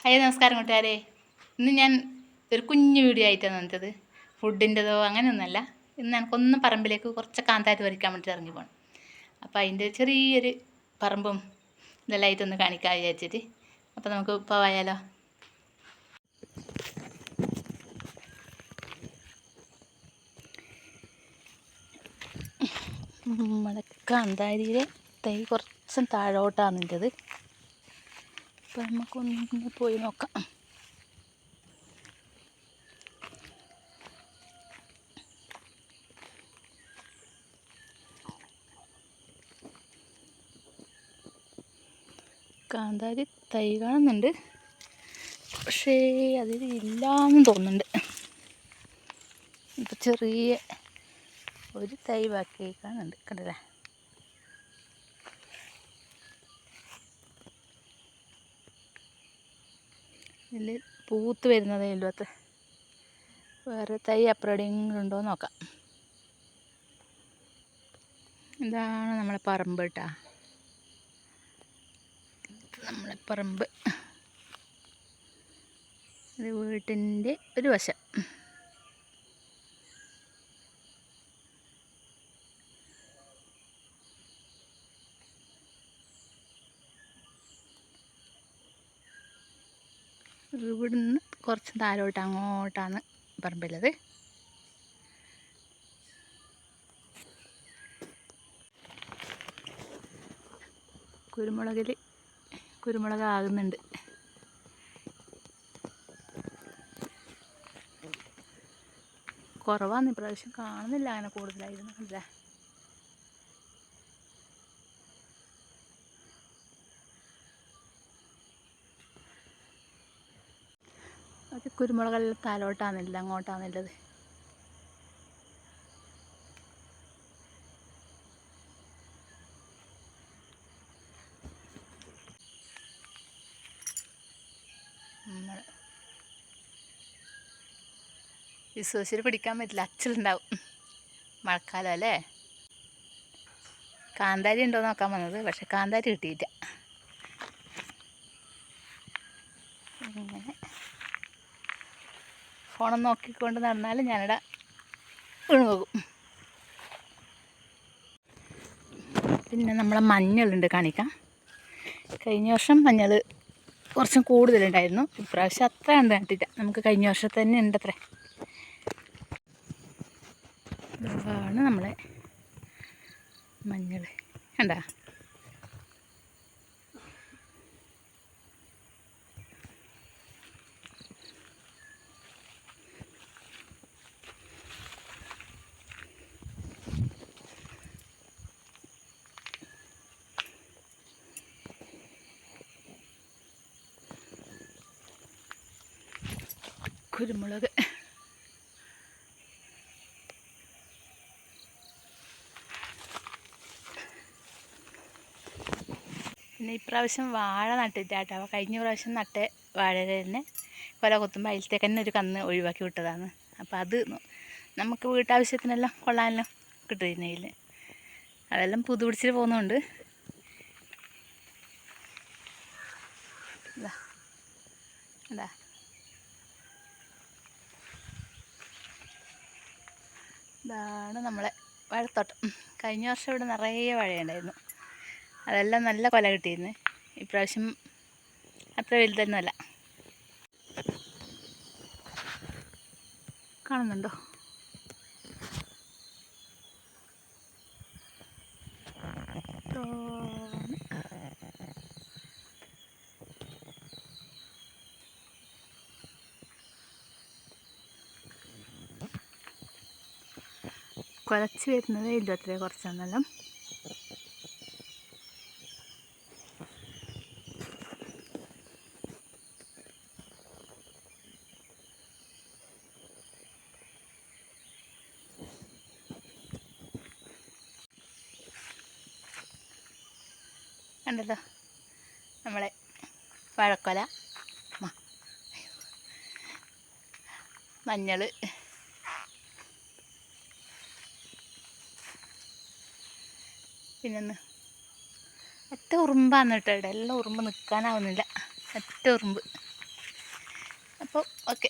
Hi നമസ്കാരം കൂട്ടുകാരെ. ഇന്ന് ഞാൻ ഒരു കുഞ്ഞു വീഡിയോ ആയിട്ടാണ് വന്നത്. ഫുഡിന്റെതോ അങ്ങനെയൊന്നുമല്ല. ഇന്ന് എനിക്കൊന്ന് പറമ്പിലേക്ക് കുറച്ച് കാന്താരി പറിക്കാൻ വേണ്ടിയിട്ട് ഇറങ്ങി പോകണം. അപ്പോൾ അതിന്റെ ചെറിയൊരു പറമ്പും ഇതെല്ലാം ആയിട്ടൊന്ന് കാണിക്കാൻ വിചാരിച്ചിട്ട്. അപ്പോൾ നമുക്ക് പോയാലോ നമ്മുടെ കാന്താരിയിലെ തൈ കുറച്ചും താഴോട്ടാണ് എന്റെത് അപ്പോൾ നമുക്കൊന്ന് പോയി നോക്കാം കാന്താരി തൈ കാണുന്നുണ്ട് പക്ഷേ അതിൽ ഇല്ലാന്ന് തോന്നുന്നുണ്ട്. ഇപ്പം ചെറിയ ഒരു തൈ ബാക്കി കാണുന്നുണ്ട് കണ്ടില്ലേ? ഇതിൽ പൂത്ത് വരുന്നതേ ഉള്ളൂ അത്ര വേറെ തൈ അപ്പുറം ഉണ്ടോ നോക്കാം. ഇതാണ് നമ്മളെ പറമ്പ് കേട്ടാ നമ്മളെ പറമ്പ്. ഇത് വീട്ടിന്റെ ഒരു വശം. ഇവിടുന്ന് കുറച്ച് താഴോട്ട് അങ്ങോട്ടാണ് പറമ്പിലത്. കുരുമുളകിൽ കുരുമുളക് ആകുന്നുണ്ട് കുറവാണ് ഇപ്രാവശ്യം കാണുന്നില്ല അങ്ങനെ കൂടുതലായിരുന്നു. അല്ലേ? അത് കുരുമുളകെല്ലാം താലോട്ടാന്നില്ല അങ്ങോട്ടാന്നുള്ളത് നമ്മൾ വിശ്വസിച്ചിട്ട് പിടിക്കാൻ പറ്റില്ല അച്ചിലുണ്ടാവും. മഴക്കാലം അല്ലേ? കാന്താരി ഉണ്ടോ നോക്കാൻ വന്നത് പക്ഷെ കാന്താരി കിട്ടിയില്ല. ഫോണം നോക്കിക്കൊണ്ട് നടന്നാൽ ഞാനിവിടെ വീണ് പോകും പിന്നെ നമ്മളെ മഞ്ഞളുണ്ട് കാണിക്കാം. കഴിഞ്ഞ വർഷം മഞ്ഞൾ കുറച്ചും കൂടുതലുണ്ടായിരുന്നു. ഇപ്രാവശ്യം അത്ര ഉണ്ട് നട്ടില്ല നമുക്ക് കഴിഞ്ഞ വർഷത്തെ തന്നെ ഉണ്ട് അത്ര ഇതാണ് നമ്മളെ മഞ്ഞൾ. കണ്ടാ? കുരുമുളക്. പിന്നെ ഇപ്രാവശ്യം വാഴ നട്ടിട്ടാട്ടോ. കഴിഞ്ഞ പ്രാവശ്യം നട്ട വാഴ തന്നെ കൊല കൊത്തുമ്പോൾ അതിലത്തേക്ക് തന്നെ ഒരു കന്ന് ഒഴിവാക്കി വിട്ടതാണ്. അപ്പോൾ അത് നമുക്ക് വീട്ടാവശ്യത്തിനെല്ലാം കൊള്ളാനെല്ലാം കിട്ടുന്നതിൽ അതെല്ലാം പുതു പിടിച്ചിട്ട് പോകുന്നുണ്ട്. അതാ ഇതാണ് നമ്മളെ വാഴത്തോട്ടം. കഴിഞ്ഞ വർഷം ഇവിടെ നിറയെ വാഴയുണ്ടായിരുന്നു അതെല്ലാം നല്ല കൊല കിട്ടിയിരുന്നു. ഇപ്രാവശ്യം അത്ര വലുതൊന്നുമല്ല. കാണുന്നുണ്ടോ? കുഴച്ച് വരുന്നതേ ഇല്ല അത്രേ കുറച്ചെന്നെല്ലാം കണ്ടല്ലോ നമ്മളെ വാഴക്കൊല മഞ്ഞൾ പിന്നെന്ന് ഒറ്റ ഉറുമ്പാന്ന് കേട്ടോ ഇവിടെ. എല്ലാം ഉറുമ്പ് നിൽക്കാനാവുന്നില്ല ഒറ്റ ഉറുമ്പ്. അപ്പോൾ ഓക്കെ.